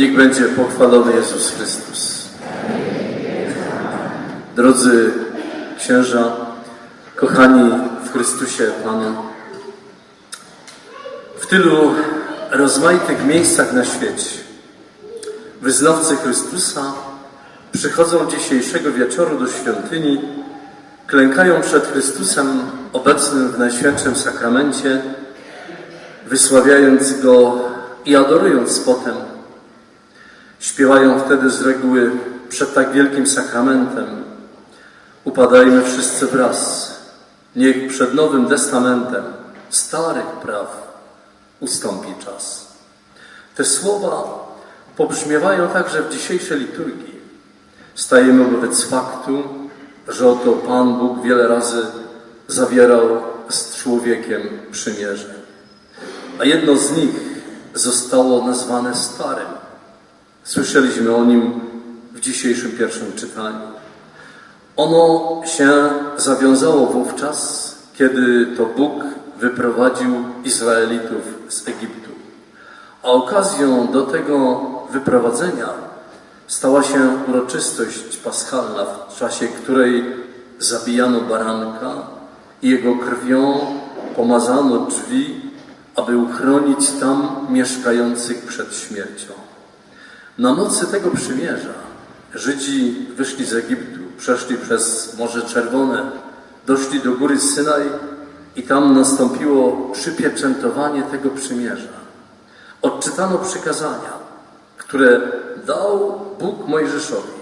Niech będzie pochwalony Jezus Chrystus. Drodzy księża, kochani w Chrystusie Panu, w tylu rozmaitych miejscach na świecie wyznawcy Chrystusa przychodzą dzisiejszego wieczoru do świątyni, klękają przed Chrystusem obecnym w Najświętszym Sakramencie, wysławiając Go i adorując potem. Śpiewają wtedy z reguły przed tak wielkim sakramentem. Upadajmy wszyscy wraz. Niech przed Nowym Testamentem starych praw ustąpi czas. Te słowa pobrzmiewają także w dzisiejszej liturgii. Stajemy wobec faktu, że oto Pan Bóg wiele razy zawierał z człowiekiem przymierze. A jedno z nich zostało nazwane Starym. Słyszeliśmy o nim w dzisiejszym pierwszym czytaniu. Ono się zawiązało wówczas, kiedy to Bóg wyprowadził Izraelitów z Egiptu. A okazją do tego wyprowadzenia stała się uroczystość paschalna, w czasie której zabijano baranka i jego krwią pomazano drzwi, aby uchronić tam mieszkających przed śmiercią. Na mocy tego przymierza Żydzi wyszli z Egiptu, przeszli przez Morze Czerwone, doszli do góry Synaj i tam nastąpiło przypieczętowanie tego przymierza. Odczytano przykazania, które dał Bóg Mojżeszowi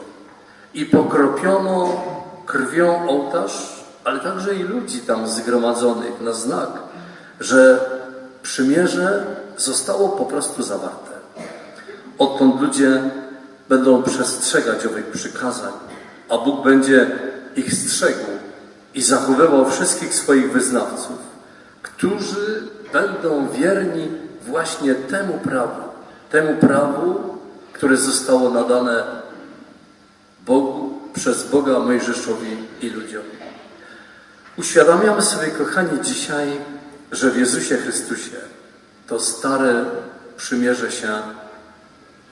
i pokropiono krwią ołtarz, ale także i ludzi tam zgromadzonych na znak, że przymierze zostało po prostu zawarte. Odtąd ludzie będą przestrzegać owych przykazań, a Bóg będzie ich strzegł i zachowywał wszystkich swoich wyznawców, którzy będą wierni właśnie temu prawu, temu prawu, które zostało nadane Bogu przez Boga Mojżeszowi i ludziom. Uświadamiamy sobie, kochani, dzisiaj, że w Jezusie Chrystusie to stare przymierze się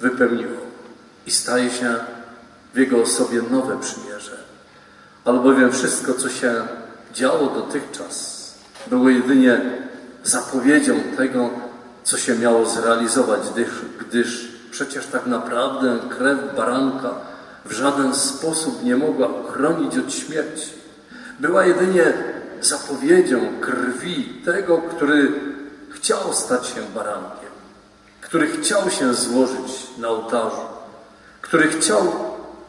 wypełniło i staje się w Jego osobie nowe przymierze. Albowiem wszystko, co się działo dotychczas, było jedynie zapowiedzią tego, co się miało zrealizować, gdyż, gdyż przecież tak naprawdę krew baranka w żaden sposób nie mogła uchronić od śmierci. Była jedynie zapowiedzią krwi tego, który chciał stać się barankiem, który chciał się złożyć na ołtarzu, który chciał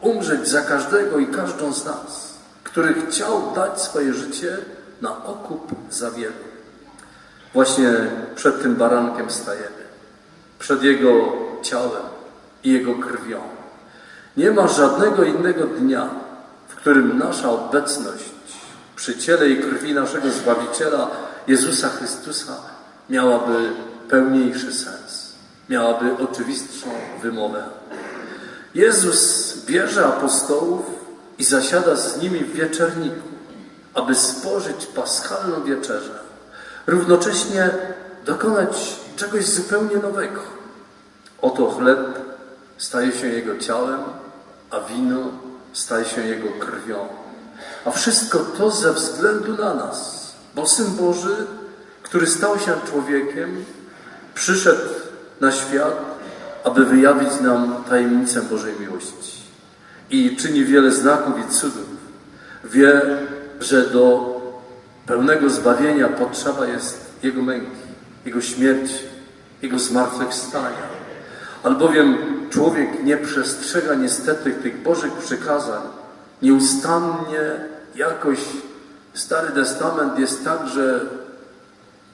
umrzeć za każdego i każdą z nas, który chciał dać swoje życie na okup za wielu. Właśnie przed tym barankiem stajemy, przed Jego ciałem i Jego krwią. Nie ma żadnego innego dnia, w którym nasza obecność przy ciele i krwi naszego Zbawiciela Jezusa Chrystusa miałaby pełniejszy sens, miałaby oczywistszą wymowę. Jezus bierze apostołów i zasiada z nimi w wieczerniku, aby spożyć paschalną wieczerzę, równocześnie dokonać czegoś zupełnie nowego. Oto chleb staje się Jego ciałem, a wino staje się Jego krwią. A wszystko to ze względu na nas, bo Syn Boży, który stał się człowiekiem, przyszedł na świat, aby wyjawić nam tajemnicę Bożej miłości. I czyni wiele znaków i cudów. Wie, że do pełnego zbawienia potrzeba jest Jego męki, Jego śmierci, Jego zmartwychwstania. Albowiem człowiek nie przestrzega niestety tych Bożych przykazań, nieustannie jakoś Stary Testament jest także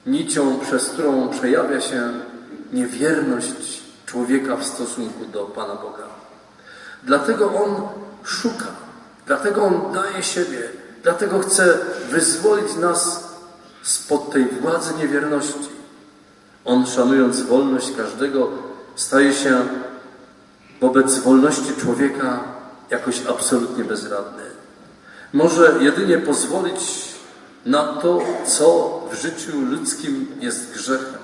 nicią, przez którą przejawia się niewierność człowieka w stosunku do Pana Boga. Dlatego On szuka, dlatego On daje siebie, dlatego chce wyzwolić nas spod tej władzy niewierności. On, szanując wolność każdego, staje się wobec wolności człowieka jakoś absolutnie bezradny. Może jedynie pozwolić na to, co w życiu ludzkim jest grzechem,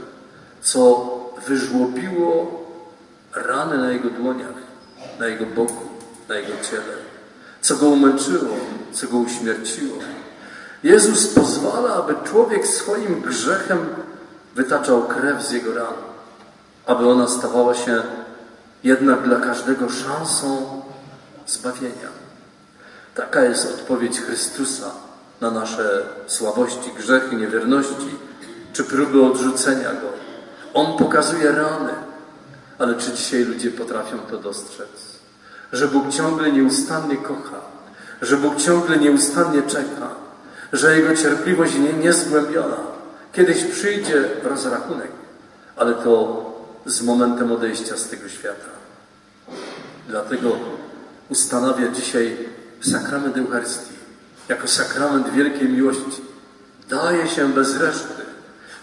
co wyżłobiło rany na jego dłoniach, na jego boku, na jego ciele, co go umęczyło, co go uśmierciło. Jezus pozwala, aby człowiek swoim grzechem wytaczał krew z jego ran, aby ona stawała się jednak dla każdego szansą zbawienia. Taka jest odpowiedź Chrystusa na nasze słabości, grzechy, niewierności czy próby odrzucenia Go. On pokazuje rany, ale czy dzisiaj ludzie potrafią to dostrzec? Że Bóg ciągle nieustannie kocha, że Bóg ciągle nieustannie czeka, że Jego cierpliwość nie niezgłębiona. Kiedyś przyjdzie rozrachunek, ale to z momentem odejścia z tego świata. Dlatego ustanawia dzisiaj sakrament Eucharystii jako sakrament wielkiej miłości. Daje się bez reszty,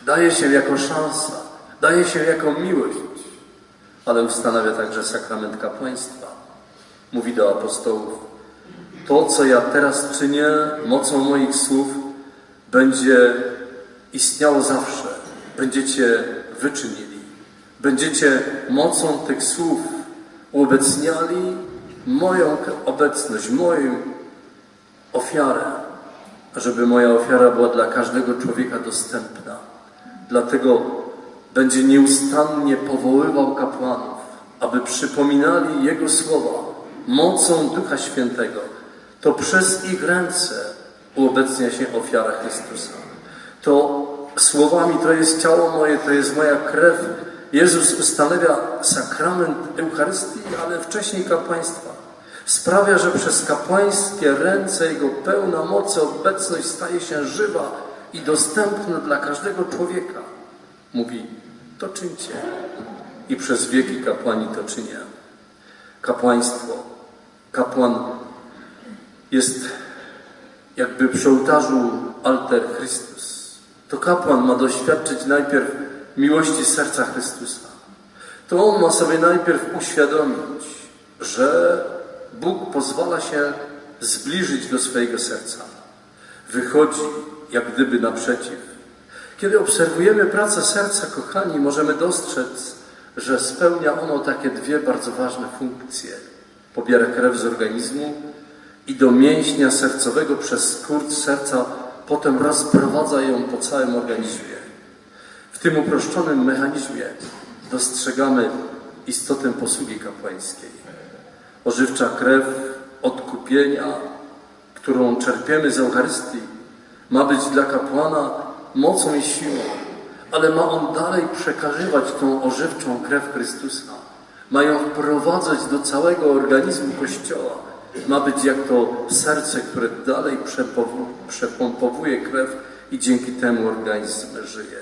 daje się jako szansa, daje się jako miłość, ale ustanawia także sakrament kapłaństwa. Mówi do apostołów, to co ja teraz czynię mocą moich słów będzie istniało zawsze. Będziecie wyczynili. Będziecie mocą tych słów uobecniali moją obecność, moją ofiarę, żeby moja ofiara była dla każdego człowieka dostępna. Dlatego będzie nieustannie powoływał kapłanów, aby przypominali Jego słowa mocą Ducha Świętego. To przez ich ręce uobecnia się ofiara Chrystusa. To słowami to jest ciało moje, to jest moja krew. Jezus ustanawia sakrament Eucharystii, ale wcześniej kapłaństwa. Sprawia, że przez kapłańskie ręce Jego pełna mocy, obecność staje się żywa i dostępna dla każdego człowieka. Mówi, to czyńcie. I przez wieki kapłani to czynią. Kapłaństwo. Kapłan jest jakby przy ołtarzu alter Chrystus. To kapłan ma doświadczyć najpierw miłości serca Chrystusa. To on ma sobie najpierw uświadomić, że Bóg pozwala się zbliżyć do swojego serca. Wychodzi jak gdyby naprzeciw. Kiedy obserwujemy pracę serca, kochani, możemy dostrzec, że spełnia ono takie dwie bardzo ważne funkcje. Pobiera krew z organizmu i do mięśnia sercowego przez skurcz serca potem rozprowadza ją po całym organizmie. W tym uproszczonym mechanizmie dostrzegamy istotę posługi kapłańskiej. Ożywcza krew odkupienia, którą czerpiemy z Eucharystii, ma być dla kapłana mocą i siłą, ale ma on dalej przekazywać tą ożywczą krew Chrystusa. Ma ją wprowadzać do całego organizmu Kościoła. Ma być jak to serce, które dalej przepompowuje krew i dzięki temu organizm żyje.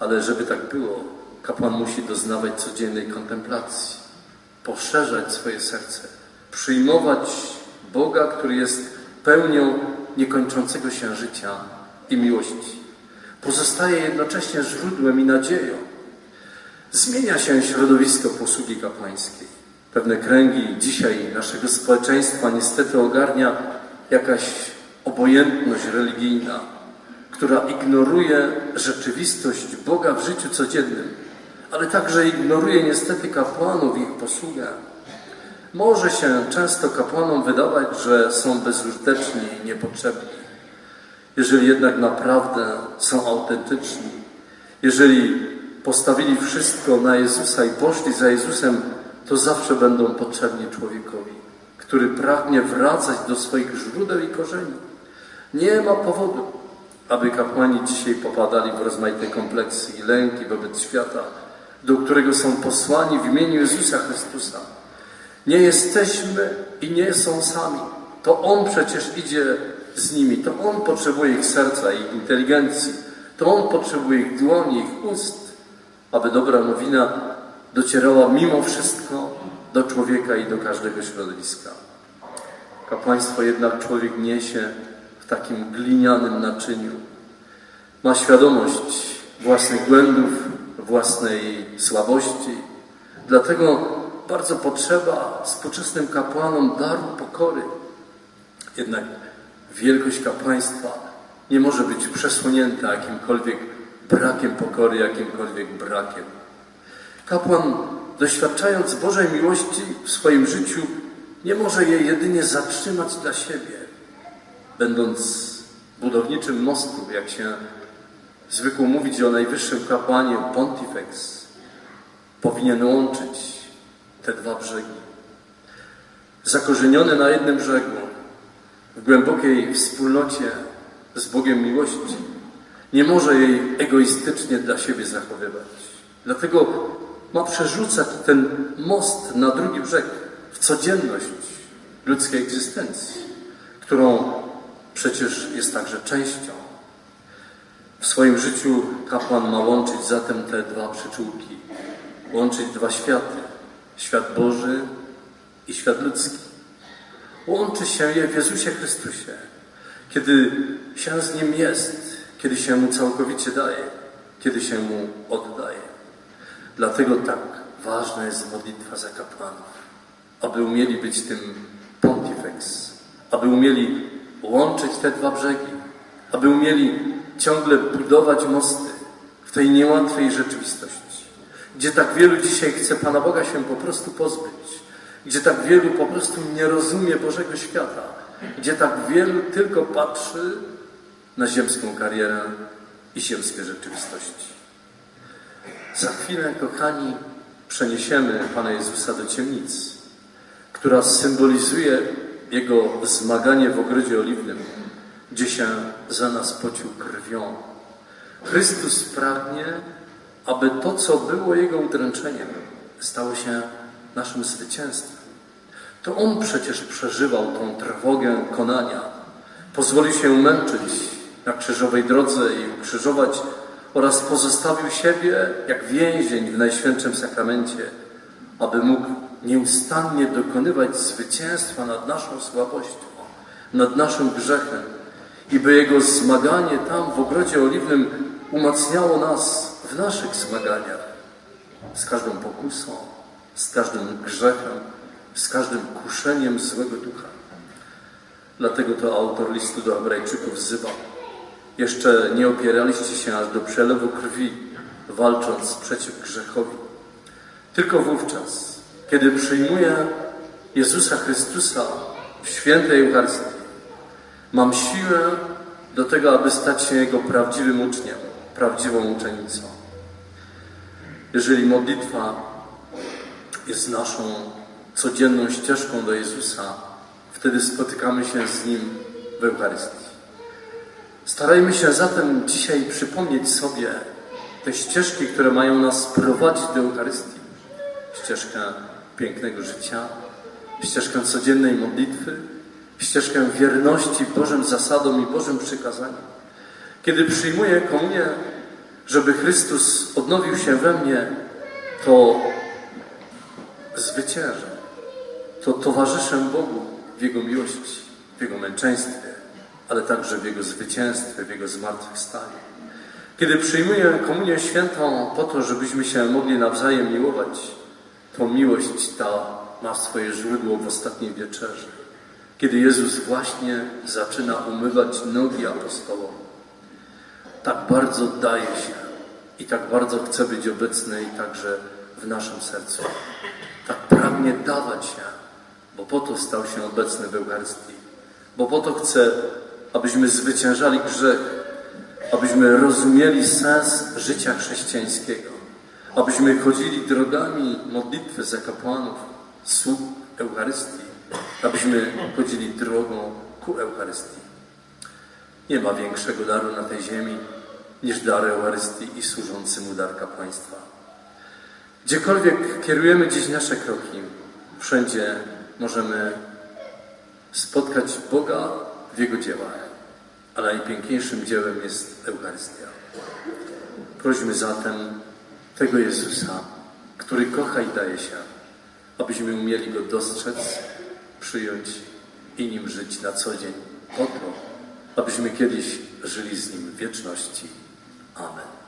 Ale żeby tak było, kapłan musi doznawać codziennej kontemplacji, poszerzać swoje serce, przyjmować Boga, który jest pełnią niekończącego się życia i miłości. Pozostaje jednocześnie źródłem i nadzieją. Zmienia się środowisko posługi kapłańskiej. Pewne kręgi dzisiaj naszego społeczeństwa niestety ogarnia jakaś obojętność religijna, która ignoruje rzeczywistość Boga w życiu codziennym, ale także ignoruje niestety kapłanów ich posługę. Może się często kapłanom wydawać, że są bezużyteczni i niepotrzebni. Jeżeli jednak naprawdę są autentyczni, jeżeli postawili wszystko na Jezusa i poszli za Jezusem, to zawsze będą potrzebni człowiekowi, który pragnie wracać do swoich źródeł i korzeni. Nie ma powodu, aby kapłani dzisiaj popadali w rozmaite kompleksy i lęki wobec świata, do którego są posłani w imieniu Jezusa Chrystusa. Nie jesteśmy i nie są sami. To On przecież idzie z nimi. To On potrzebuje ich serca, ich inteligencji. To On potrzebuje ich dłoni, ich ust, aby dobra nowina docierała mimo wszystko do człowieka i do każdego środowiska. Kapłaństwo jednak człowiek niesie w takim glinianym naczyniu. Ma świadomość własnych błędów, własnej słabości. Dlatego bardzo potrzeba współczesnym kapłanom daru pokory. Jednak wielkość kapłaństwa nie może być przesłonięta jakimkolwiek brakiem pokory, jakimkolwiek brakiem. Kapłan doświadczając Bożej miłości w swoim życiu, nie może jej jedynie zatrzymać dla siebie, będąc budowniczym mostu, jak się zwykło mówić o najwyższym kapłanie Pontifex, powinien łączyć te dwa brzegi. Zakorzeniony na jednym brzegu, w głębokiej wspólnocie z Bogiem miłości, nie może jej egoistycznie dla siebie zachowywać. Dlatego ma przerzucać ten most na drugi brzeg w codzienność ludzkiej egzystencji, którą przecież jest także częścią. W swoim życiu kapłan ma łączyć zatem te dwa przyczółki, łączyć dwa światy, świat Boży i świat ludzki. Łączy się je w Jezusie Chrystusie, kiedy się z Nim jest, kiedy się Mu całkowicie daje, kiedy się Mu oddaje. Dlatego tak ważna jest modlitwa za kapłanów, aby umieli być tym pontifex, aby umieli łączyć te dwa brzegi, aby umieli ciągle budować mosty w tej niełatwej rzeczywistości, gdzie tak wielu dzisiaj chce Pana Boga się po prostu pozbyć, gdzie tak wielu po prostu nie rozumie Bożego świata, gdzie tak wielu tylko patrzy na ziemską karierę i ziemskie rzeczywistości. Za chwilę, kochani, przeniesiemy Pana Jezusa do ciemnicy, która symbolizuje Jego zmaganie w ogrodzie oliwnym, gdzie się za nas pocił krwią. Chrystus pragnie, aby to, co było Jego udręczeniem, stało się naszym zwycięstwem. To On przecież przeżywał tą trwogę konania. Pozwolił się męczyć na krzyżowej drodze i ukrzyżować oraz pozostawił siebie jak więzień w Najświętszym Sakramencie, aby mógł nieustannie dokonywać zwycięstwa nad naszą słabością, nad naszym grzechem i by Jego zmaganie tam w ogrodzie oliwnym umacniało nas w naszych zmaganiach z każdą pokusą, z każdym grzechem, z każdym kuszeniem złego ducha. Dlatego to autor listu do Hebrajczyków wzywa. Jeszcze nie opieraliście się aż do przelewu krwi, walcząc przeciw grzechowi. Tylko wówczas, kiedy przyjmuję Jezusa Chrystusa w świętej Eucharystii, mam siłę do tego, aby stać się Jego prawdziwym uczniem, prawdziwą uczennicą. Jeżeli modlitwa jest naszą codzienną ścieżką do Jezusa, wtedy spotykamy się z Nim w Eucharystii. Starajmy się zatem dzisiaj przypomnieć sobie te ścieżki, które mają nas prowadzić do Eucharystii. Ścieżkę pięknego życia, ścieżkę codziennej modlitwy, ścieżkę wierności Bożym zasadom i Bożym przykazaniom. Kiedy przyjmuję komunię, żeby Chrystus odnowił się we mnie, to zwyciężę. To towarzyszę Bogu w Jego miłości, w Jego męczeństwie, ale także w Jego zwycięstwie, w Jego zmartwychwstaniu. Kiedy przyjmuję komunię świętą po to, żebyśmy się mogli nawzajem miłować, to miłość ta ma swoje źródło w ostatniej wieczerzy. Kiedy Jezus właśnie zaczyna umywać nogi apostołom. Tak bardzo daje się i tak bardzo chce być obecny i także w naszym sercu. Tak pragnie dawać się, bo po to stał się obecny w Eucharystii. Bo po to chce, abyśmy zwyciężali grzech, abyśmy rozumieli sens życia chrześcijańskiego, abyśmy chodzili drogami modlitwy za kapłanów, sług Eucharystii, abyśmy chodzili drogą ku Eucharystii. Nie ma większego daru na tej ziemi niż dar Eucharystii i służący mu dar kapłaństwa. Gdziekolwiek kierujemy dziś nasze kroki, wszędzie możemy spotkać Boga w Jego dziełach, a najpiękniejszym dziełem jest Eucharystia. Prośmy zatem tego Jezusa, który kocha i daje się, abyśmy umieli Go dostrzec, przyjąć i Nim żyć na co dzień, po to, abyśmy kiedyś żyli z Nim w wieczności. Amen.